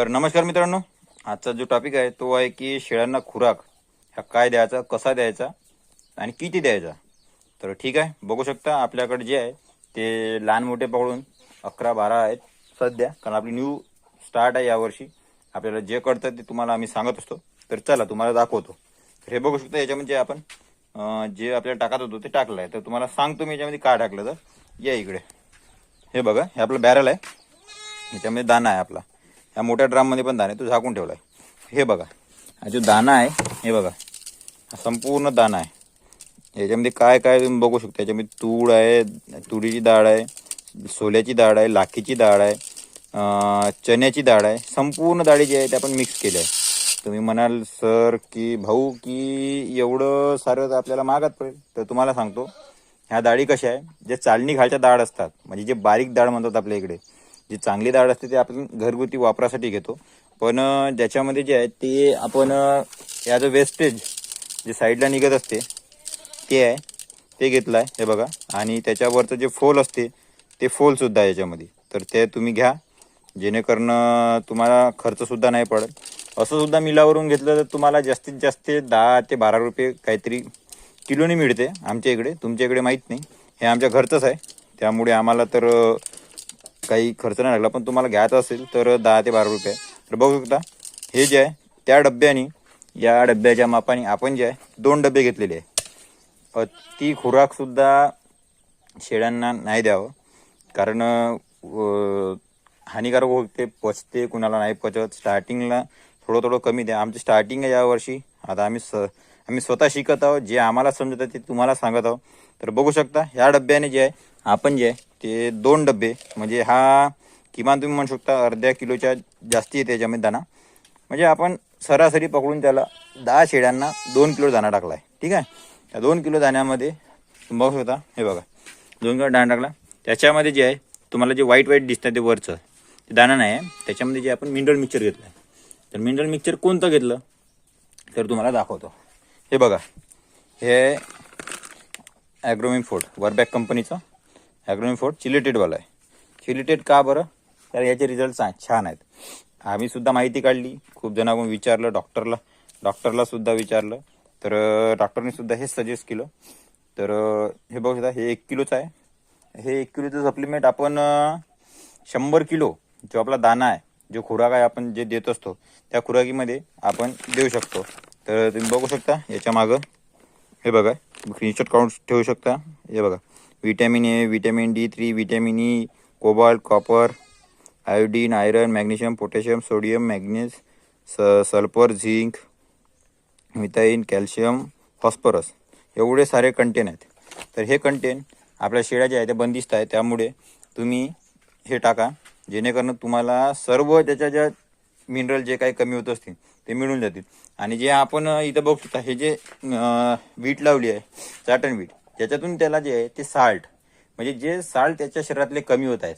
तर नमस्कार मित्रांनो आजचा जो टॉपिक आहे तो आहे की शेळ्यांना खुराक ह्या काय द्यायचा कसा द्यायचा आणि किती द्यायचा? तर ठीक आहे बघू शकता आपल्याकडे जे आहे ते लहान मोठे पकडून अकरा बारा आहेत सध्या कारण आपली न्यू स्टार्ट आहे यावर्षी. आपल्याला जे कळतं ते तुम्हाला आम्ही सांगत असतो. तर चला तुम्हाला दाखवतो. तर हे बघू शकता याच्यामध्ये आपण जे आपल्याला टाकत होतो ते टाकलं आहे तर तुम्हाला सांगतो मी याच्यामध्ये काय टाकलं तर. या इकडे. हे बघा हे आपलं बॅरल आहे. याच्यामध्ये दाना आहे आपला. ह्या मोठ्या ड्राममध्ये पण दाणे आहे तो झाकून ठेवला आहे हे बघा. हा जो दाणा आहे हे बघा. हा संपूर्ण दाणा आहे. याच्यामध्ये काय काय तुम्ही बघू शकता. याच्यामध्ये तूळ आहे तुरीची डाळ आहे सोल्याची डाळ आहे लाखीची डाळ आहे चण्याची डाळ आहे. संपूर्ण डाळी जी आहे त्या आपण मिक्स केल्या आहे तुम्ही म्हणाल सर की भाऊ की एवढं सारं तर आपल्याला मागात पडेल. तर तुम्हाला सांगतो ह्या डाळी कशा आहे जे चालणी घालच्या डाळ असतात म्हणजे जे बारीक डाळ म्हणतात आपल्या इकडे जी चांगली डाळ असते ते आपण घरगुती वापरासाठी घेतो. पण ज्याच्यामध्ये जे आहे ते आपण ॲज अ वेस्टेज जे साईडला निघत असते ते आहे. ते घेतलं आहे हे बघा. आणि त्याच्यावरचं जे फोल असते ते फोलसुद्धा आहे याच्यामध्ये. तर ते तुम्ही घ्या. जेणेकरून तुम्हाला खर्चसुद्धा नाही पडत. असंसुद्धा मिलावरून घेतलं तर तुम्हाला जास्तीत जास्त दहा ते बारा रुपये काहीतरी किलोनी मिळते आमच्या इकडे. तुमच्या इकडे माहीत नाही. हे आमच्या घरचंच आहे. त्यामुळे आम्हाला तर काही खर्च नाही लागला पण तुम्हाला घ्यायचं असेल तर दहा ते बारा रुपये. तर बघू शकता हे जे आहे त्या डब्याने या डब्याच्या मापाने आपण जे आहे दोन डबे घेतलेले आहे. ती खुराकसुद्धा शेळ्यांना नाही द्यावं कारण हानिकारक होते पचते कुणाला नाही पचत. स्टार्टिंगला थोडं थोडं कमी द्या. आमची स्टार्टिंग आहे यावर्षी. आता आम्ही स आम्ही स्वतः शिकत आहोत. जे आम्हाला समजत आहे ते तुम्हाला सांगत आहोत. तर बघू शकता ह्या डब्याने जे आहे आपण जे आहे ते दोन डबे म्हणजे हा किमान तुम्ही म्हणू शकता अर्ध्या किलोच्या जास्ती येते याच्यामध्ये दाणा. म्हणजे आपण सरासरी पकडून त्याला दहा शेळ्यांना दोन किलो दाणा टाकला आहे ठीक आहे? त्या दोन किलो दाण्यामध्ये तुम्ही बघू शकता हे बघा. दोन किलो दाणा टाकला. त्याच्यामध्ये जे आहे तुम्हाला जे व्हाईट व्हाईट दिसतं ते वरचं ते दाणा नाही आहे. त्याच्यामध्ये जे आपण मिनरल मिक्सर घेतलं आहे. तर मिनरल मिक्सर कोणतं घेतलं? तर तुम्हाला दाखवतो. हे बघा. हे ॲग्रोमिन फूड वरबॅक कंपनीचं ॲग्रोमी फोर्ड चिलिटेडवाला आहे चिलिटेड का बरं? तर याचे रिझल्ट छान आहेत. आम्ही सुद्धा माहिती काढली. खूप जणांकडून विचारलं डॉक्टरला डॉक्टरला सुद्धा विचारलं. तर डॉक्टरने सुद्धा हेच सजेस्ट केलं. तर हे बघू शकता हे एक किलोचं आहे. हे एक किलोचं सप्लिमेंट आपण शंभर किलो जो आपला दाना आहे जो खुराक आहे आपण जे देत असतो त्या खुराकीमध्ये आपण देऊ शकतो. तर तुम्ही बघू शकता याच्या मागं. हे बघा स्क्रीनशॉट काढून ठेवू शकता. हे बघा. Vitamin A vitamin D three vitamin E cobalt copper iodine iron magnesium potassium sodium manganese स sulphur zinc methionine calcium phosphorus एवढे सारे कंटेन आहेत. तर हे कंटेन आपल्या शेळ्या ज्या आहेत त्या बंदिस्त आहे त्यामुळे तुम्ही हे टाका. जेणेकरून तुम्हाला सर्व त्याच्या ज्या मिनरल जे काही कमी होत असतील ते मिळून जातील. आणि जे आपण इथं बघू हे जे वीट लावली आहे चाटण वीट त्याच्यातून त्याला जे आहे ते साल्ट म्हणजे जे साल्ट त्याच्या शरीरातले कमी होत आहेत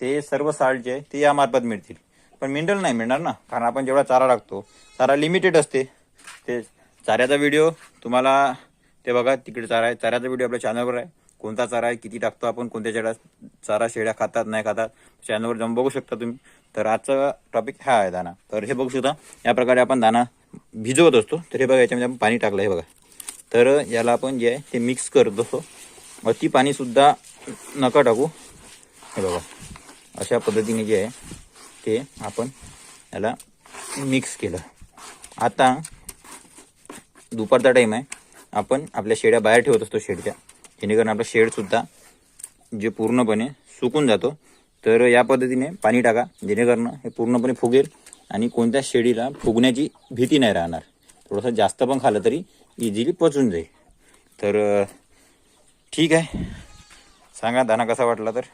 ते सर्व साल्ट जे आहे ते यामार्फत मिळतील. पण मिनरल नाही मिळणार ना कारण आपण जेवढा चारा टाकतो चारा लिमिटेड असते. ते चाऱ्याचा व्हिडिओ तुम्हाला ते बघा तिकडे चारा आहे. चाऱ्याचा व्हिडिओ आपल्या चॅनलवर आहे. कोणता चारा आहे किती टाकतो आपण कोणत्या शेळ्या चारा शेळ्या खातात नाही खातात चॅनलवर जाऊन बघू शकता तुम्ही. तर आजचा टॉपिक हा आहे दाना. तर हे बघू शकता या प्रकारे आपण दाना भिजवत असतो. तर हे बघा याच्यामध्ये आपण पाणी टाकलं हे बघा. तर याला आपण जे आहे ते मिक्स करत. असतो अति पाणीसुद्धा नका टाकू. हे बघा. अशा पद्धतीने जे आहे ते आपण याला मिक्स केलं. आता दुपारचा टाईम आहे. आपण आपल्या शेड्या बाहेर ठेवत असतो शेडच्या. जेणेकरून आपला शेडसुद्धा जे पूर्णपणे सुकून जातो. तर या पद्धतीने पाणी टाका. जेणेकरून हे पूर्णपणे फुगेल आणि कोणत्या शेडीला फुगण्याची भीती नाही राहणार. थोडंसं जास्त पण खाल्लं तरी इझिली पचून जाईल. तर ठीक आहे. सांगा दाना कसा वाटला तर?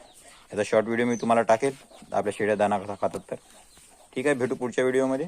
याचा शॉर्ट व्हिडिओ मी तुम्हाला टाकेल. आपल्या शेड्या दाना कसा खातात तर. ठीक आहे भेटू पुढच्या व्हिडिओमध्ये